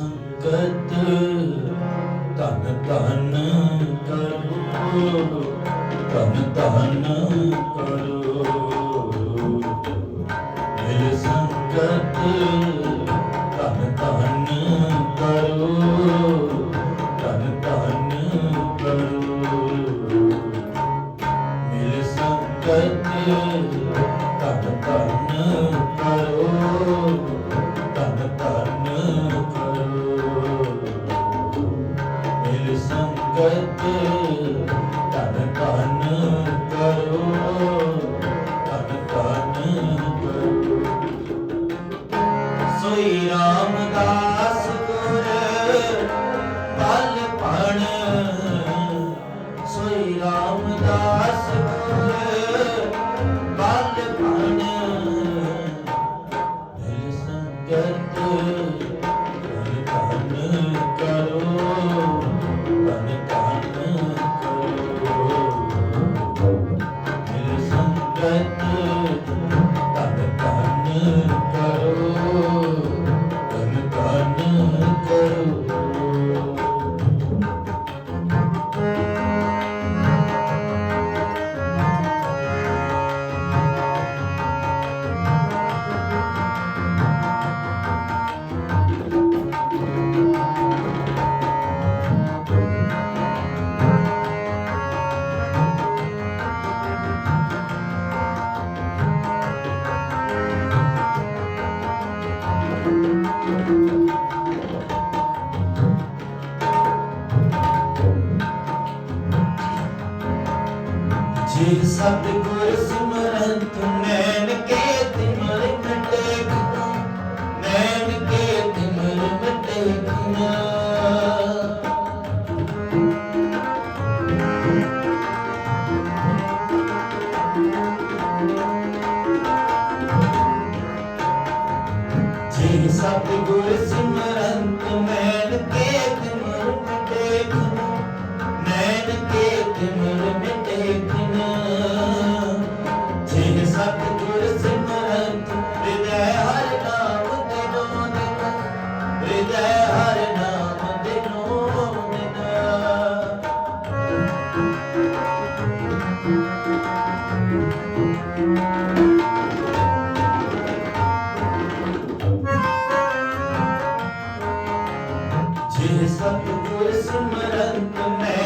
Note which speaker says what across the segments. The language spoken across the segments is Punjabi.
Speaker 1: ਸੰਗਤ ਧਨ ਧਨ ਕਰੋ ਧਨ ਧਨ ਧਨ ਧਨ ਕਰੋ। Oh. ਸੇਖ ਸਤਿਗੁਰ ਸਿੰਘ സുമരത്തുമേ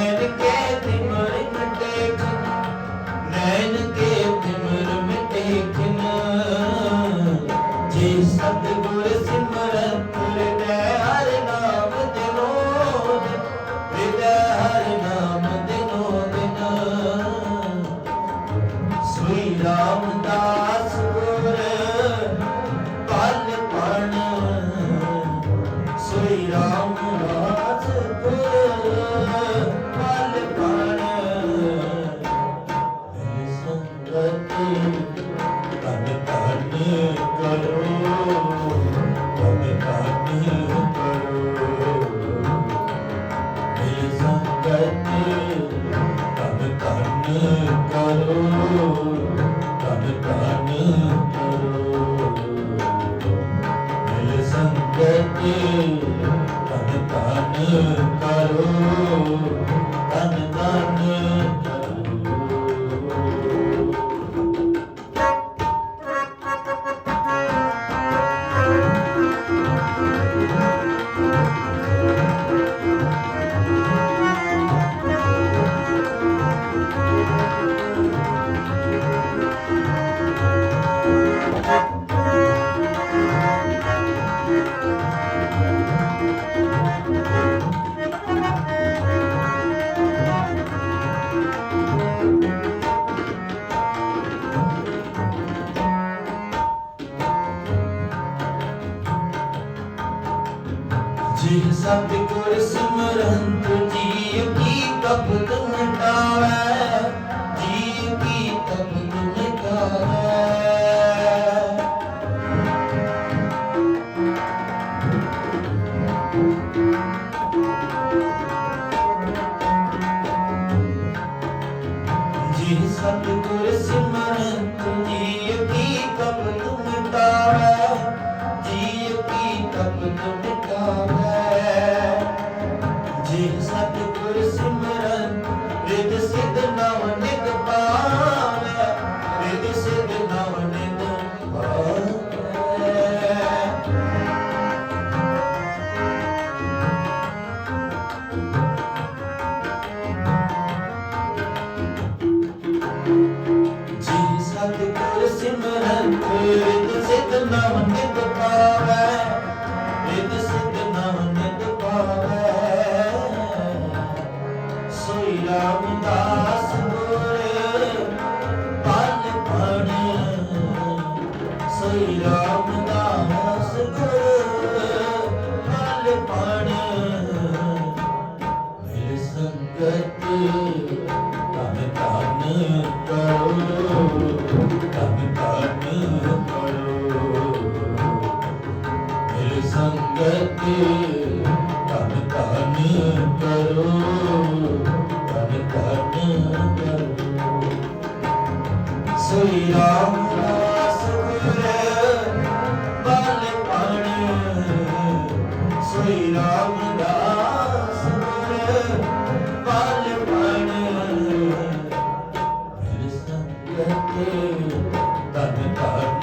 Speaker 1: ਸੰਗਤ ਤਨ ਤਨ ਕਰੋ, ਤਨ ਤਨ ਕਰੋ। ਮਿਲ ਸੰਗਤ ਤਨ ਤਨ ਕਰੋ ਤਨ ਤਨ ਕਰੋ ਸੋਈ Ram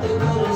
Speaker 1: the good.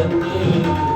Speaker 1: Thank you.